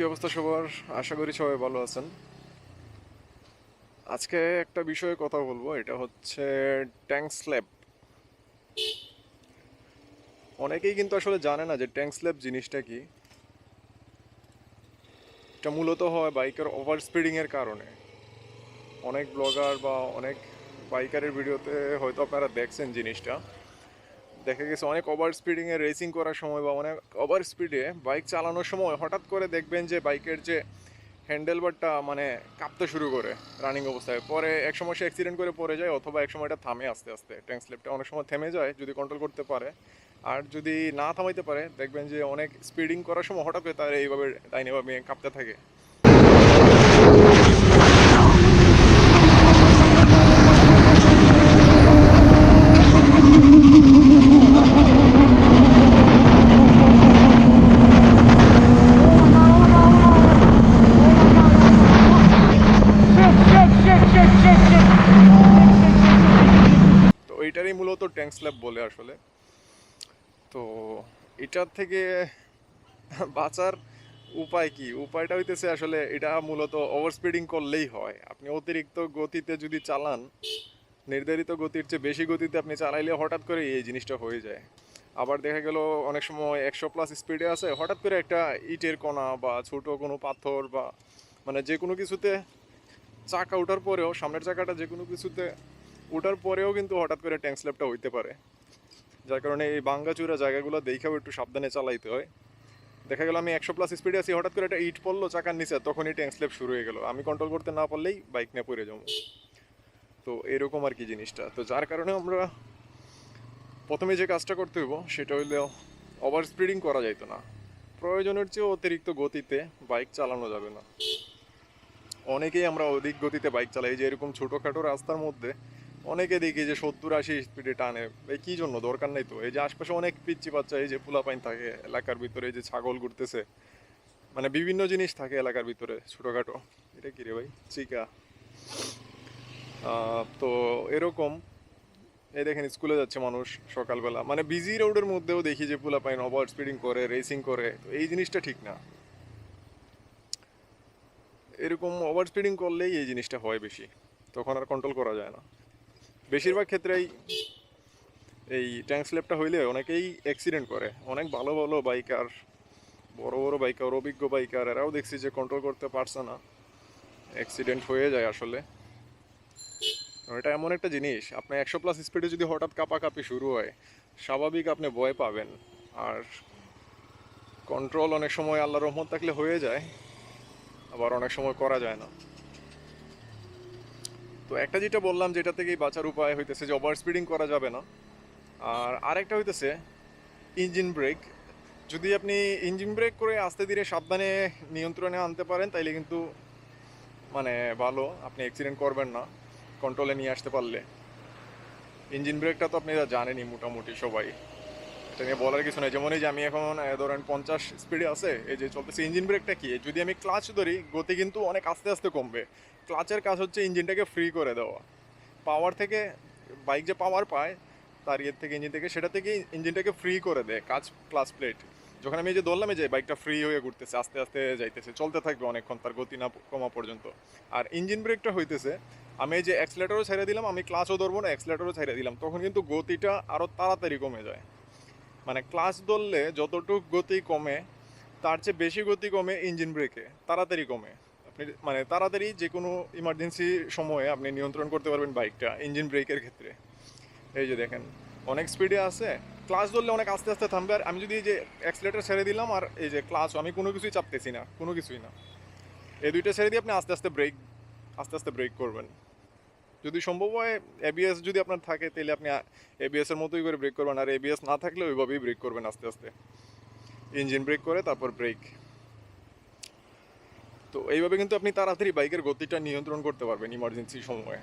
অবস্থা সবার? আশা করি সবাই ভালো আছেন। আজকে একটা বিষয়ে কথা বলব, এটা হচ্ছে ট্যাঙ্ক স্ল্যাব। অনেকেই কিন্তু আসলে জানে না যে ট্যাঙ্ক স্ল্যাব জিনিসটা কি। এটা মূলত হয় বাইকের ওভার স্পিডিং এর কারণে। অনেক ব্লগার বা অনেক বাইকারের ভিডিওতে হয়তো আপনারা দেখছেন জিনিসটা। দেখা গেছে অনেক ওভার স্পিডিং এ রেসিং করার সময় বা অনেক ওভার স্পিডে বাইক চালানোর সময় হঠাৎ করে দেখবেন যে বাইকের যে হ্যান্ডেলবারটা মানে কাঁপতে শুরু করে রানিং অবস্থায়। পরে এক সময় সে অ্যাক্সিডেন্ট করে পড়ে যায় অথবা এক সময় এটা থামে আস্তে আস্তে। ট্যাঙ্ক স্লিপটা অনেক সময় থেমে যায় যদি কন্ট্রোল করতে পারে। আর যদি না থামাইতে পারে, দেখবেন যে অনেক স্পিডিং করার সময় হঠাৎ করে তার এইভাবে ডাইনে কাঁপতে থাকে। মূলত ট্যাঙ্ক স্ল্যাব বলে আসলে। তো এটার থেকে বাঁচার উপায় কি? উপায়টা হইতেছে আসলে এটা মূলত ওভার স্পিডিং করলেই হয়। আপনি অতিরিক্ত গতিতে যদি চালান, নির্ধারিত গতির চেয়ে বেশি গতিতে আপনি চালাইলে হঠাৎ করে এই জিনিসটা হয়ে যায়। আবার দেখা গেল অনেক সময় একশো প্লাস স্পিডে আছে, হঠাৎ করে একটা ইটের কণা বা ছোট কোনো পাথর বা মানে যে কোনো কিছুতে চাকা ওঠার পরেও সামনের চাকাটা যে কোনো কিছুতে ওঠার পরেও কিন্তু হঠাৎ করে ট্যাঙ্ক স্ল্যাপটা হইতে পারে। যার কারণে এই বাঙ্গাচুরা জায়গাগুলো দেখেও একটু সাবধানে চালাইতে হয়। দেখা গেল আমি একশো প্লাস স্পিডে আছি, হঠাৎ করে একটা ইট পড়ল চাকার নিচে, তখনই ট্যাঙ্ক স্ল্যাপ শুরু হয়ে গেল। আমি কন্ট্রোল করতে না পারলেই বাইক নিয়ে পড়ে যাব। তো এরকম আর কি জিনিসটা। তো যার কারণে আমরা প্রথমে যে কাজটা করতে হইব, সেটা হইলে ওভার স্পিডিং করা যাইতো না। প্রয়োজনের চেয়ে অতিরিক্ত গতিতে বাইক চালানো যাবে না। অনেকেই আমরা অধিক গতিতে বাইক চালাই। যে এরকম ছোটোখাটো রাস্তার মধ্যে অনেকে দেখি যে সত্তর আশি স্পিডে টানে। এই কী জন্য? দরকার নেই তো। এই যে আশপাশে অনেক পিচ্ছি বাচ্চা, এই যে পোলাপাইন থাকে এলাকার ভিতরে, এই যে ছাগল ঘুরতেছে মানে বিভিন্ন জিনিস থাকে এলাকার ভিতরে, ছোটোখাটো। এটা কি রে ভাই? চিকা। তো এরকম। এই দেখেন, স্কুলে যাচ্ছে মানুষ সকালবেলা। মানে বিজি রোডের মধ্যেও দেখি যে পোলাপাইন ওভার স্পিডিং করে রেসিং করে। তো এই জিনিসটা ঠিক না। এরকম ওভার স্পিডিং করলেই এই জিনিসটা হয় বেশি। তখন আর কন্ট্রোল করা যায় না। বেশিরভাগ ক্ষেত্রেই এই ট্যাঙ্ক স্ল্যাপটা হইলে অনেকেই অ্যাক্সিডেন্ট করে। অনেক ভালো ভালো বাইকার বড় বড় বাইকার অভিজ্ঞ বাইকার এরাও দেখছি যে কন্ট্রোল করতে পারছে না। অ্যাক্সিডেন্ট হয়ে যায় আসলে। এটা এমন একটা জিনিস, আপনি একশো প্লাস স্পিডে যদি হঠাৎ কাঁপাকাঁপি শুরু হয়, স্বাভাবিক আপনি ভয় পাবেন। আর কন্ট্রোল অনেক সময় আল্লাহ রহমত থাকলে হয়ে যায়, আবার অনেক সময় করা যায় না। তো একটা যেটা বললাম, যেটা থেকেই বাঁচার উপায় হইতেছে যে ওভার স্পিডিং করা যাবে না। আর আরেকটা হইতেছে ইঞ্জিন ব্রেক যদি আপনি ইঞ্জিন ব্রেক করে আস্তে ধীরে সাবধানে নিয়ন্ত্রণে আনতে পারেন, তাইলে কিন্তু মানে ভালো, আপনি অ্যাক্সিডেন্ট করবেন না কন্ট্রোলে নিয়ে আসতে পারলে। ইঞ্জিন ব্রেকটা তো আপনি জানেনই মোটামুটি সবাই। এটা নিয়ে বলার কিছু নেই। যেমন এই যে আমি এখন ধরেন পঞ্চাশ স্পিডে আছে, এই যে চলতেছে ইঞ্জিন ব্রেকটা কি? যদি আমি ক্লাচ ধরি, গতি কিন্তু অনেক আস্তে আস্তে কমবে। ক্লাচের কাজ হচ্ছে ইঞ্জিনটাকে ফ্রি করে দেওয়া। পাওয়ার থেকে বাইক যে পাওয়ার পায়, তার ইয়ের থেকে ইঞ্জিন থেকে, সেটা থেকে ইঞ্জিনটাকে ফ্রি করে দেয়, কাজ ক্লাচ প্লেট যখন আমি যে ধরলাম যে বাইকটা ফ্রি হয়ে ঘুরতেছে, আস্তে আস্তে যাইতেছে, চলতে থাকবে অনেকক্ষণ, তার গতি না কমা পর্যন্ত। আর ইঞ্জিন ব্রেকটা হইতেছে, আমি যে অ্যাক্সিলেটরও ছেড়ে দিলাম, আমি ক্লাচও ধরবো না অ্যাক্সিলেটরও ছেড়ে দিলাম, তখন কিন্তু গতিটা আরও তাড়াতাড়ি কমে যায়। মানে ক্লাস ধরলে যতটুক গতি কমে, তার চেয়ে বেশি গতি কমে ইঞ্জিন ব্রেকে তাড়াতাড়ি কমে। আপনি মানে তাড়াতাড়ি যে কোনো ইমার্জেন্সি সময়ে আপনি নিয়ন্ত্রণ করতে পারবেন বাইকটা ইঞ্জিন ব্রেকের ক্ষেত্রে। এই যে দেখেন, অনেক স্পিডে আছে। ক্লাস ধরলে অনেক আস্তে আস্তে থামবে। আর আমি যদি এই যে অ্যাক্সিলেটার ছেড়ে দিলাম আর এই যে ক্লাচ আমি কোনো কিছুই চাপতেছি না, কোনো কিছুই না। এই দুইটা ছেড়ে দিয়ে আপনি আস্তে আস্তে ব্রেক আস্তে আস্তে ব্রেক করবেন। যদি সম্ভব হয় এবিএস যদি আপনার থাকে, তাহলে আপনি এবিএস এর মতোই করে ব্রেক করবেন। আর এবিএস না থাকলে ওইভাবেই ব্রেক করবেন আস্তে আস্তে। ইঞ্জিন ব্রেক করে, তারপর ব্রেক তো এইভাবে কিন্তু আপনি তাড়াতাড়ি বাইকের গতিটা নিয়ন্ত্রণ করতে পারবেন ইমার্জেন্সি সময়ে।